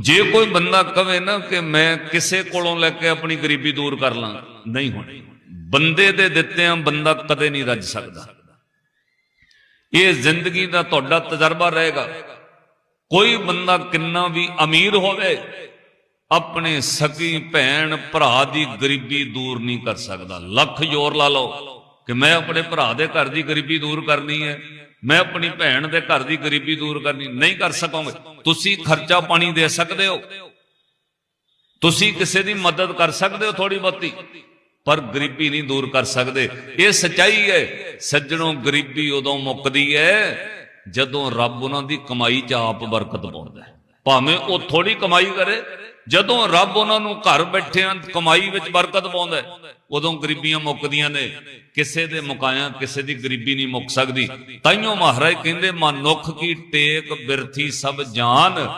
ਜੇ ਕੋਈ ਬੰਦਾ ਕਵੇ ਨਾ ਕਿ ਮੈਂ ਕਿਸੇ ਕੋਲੋਂ ਲੈ ਕੇ ਆਪਣੀ ਗਰੀਬੀ ਦੂਰ ਕਰ ਲਾਂ, ਨਹੀਂ ਹੋਣੀ। ਬੰਦੇ ਦੇ ਦਿੱਤਿਆਂ ਬੰਦਾ ਕਦੇ ਨਹੀਂ ਰੱਜ ਸਕਦਾ। ਇਹ ਜ਼ਿੰਦਗੀ ਦਾ ਤੁਹਾਡਾ ਤਜਰਬਾ ਰਹੇਗਾ। ਕੋਈ ਬੰਦਾ ਕਿੰਨਾ ਵੀ ਅਮੀਰ ਹੋਵੇ, ਆਪਣੇ ਸਕੀ ਭੈਣ ਭਰਾ ਦੀ ਗਰੀਬੀ ਦੂਰ ਨਹੀਂ ਕਰ ਸਕਦਾ। ਲੱਖ ਜ਼ੋਰ ਲਾ ਲਓ ਕਿ ਮੈਂ ਆਪਣੇ ਭਰਾ ਦੇ ਘਰ ਦੀ ਗਰੀਬੀ ਦੂਰ ਕਰਨੀ ਹੈ। ਮੈਂ ਆਪਣੀ ਭੈਣ ਦੇ ਘਰ ਦੀ ਗਰੀਬੀ ਦੂਰ ਕਰਨੀ ਨਹੀਂ ਕਰ ਸਕੋਗੇ। ਤੁਸੀਂ ਖਰਚਾ ਪਾਣੀ ਦੇ ਸਕਦੇ ਹੋ। ਤੁਸੀਂ ਕਿਸੇ ਦੀ ਮਦਦ ਕਰ ਸਕਦੇ ਹੋ ਥੋੜੀ ਬਹੁਤੀ, ਪਰ ਗਰੀਬੀ ਨਹੀਂ ਦੂਰ ਕਰ ਸਕਦੇ। ਇਹ ਸਚਾਈ ਹੈ। ਸੱਜਣੋਂ, ਗਰੀਬੀ ਉਦੋਂ ਮੁੱਕਦੀ ਹੈ ਜਦੋਂ ਰੱਬ ਉਹਨਾਂ ਦੀ ਕਮਾਈ 'ਚ ਆਪ ਬਰਕਤ ਪਾਉਂਦਾ ਹੈ। ਭਾਵੇਂ ਉਹ ਥੋੜੀ ਕਮਾਈ ਕਰੇ ਜਦੋਂ ਰੱਬ ਉਹਨਾਂ ਨੂੰ ਘਰ ਬੈਠਿਆਂ ਕਮਾਈ ਵਿੱਚ ਬਰਕਤ ਪਾਉਂਦਾ ਉਦੋਂ ਗਰੀਬੀਆਂ ਮੁੱਕਦੀਆਂ ਨੇ। ਕਿਸੇ ਦੇ ਮੁਕਾਇਆ ਕਿਸੇ ਦੀ ਗਰੀਬੀ ਨਹੀਂ ਮੁੱਕ ਸਕਦੀ। ਤਾਈਓ ਮਹਾਰਾਜ ਕਹਿੰਦੇ, ਮਨੁੱਖ ਕੀ ਟੇਕ ਬਿਰਥੀ ਸਭ ਜਾਨ।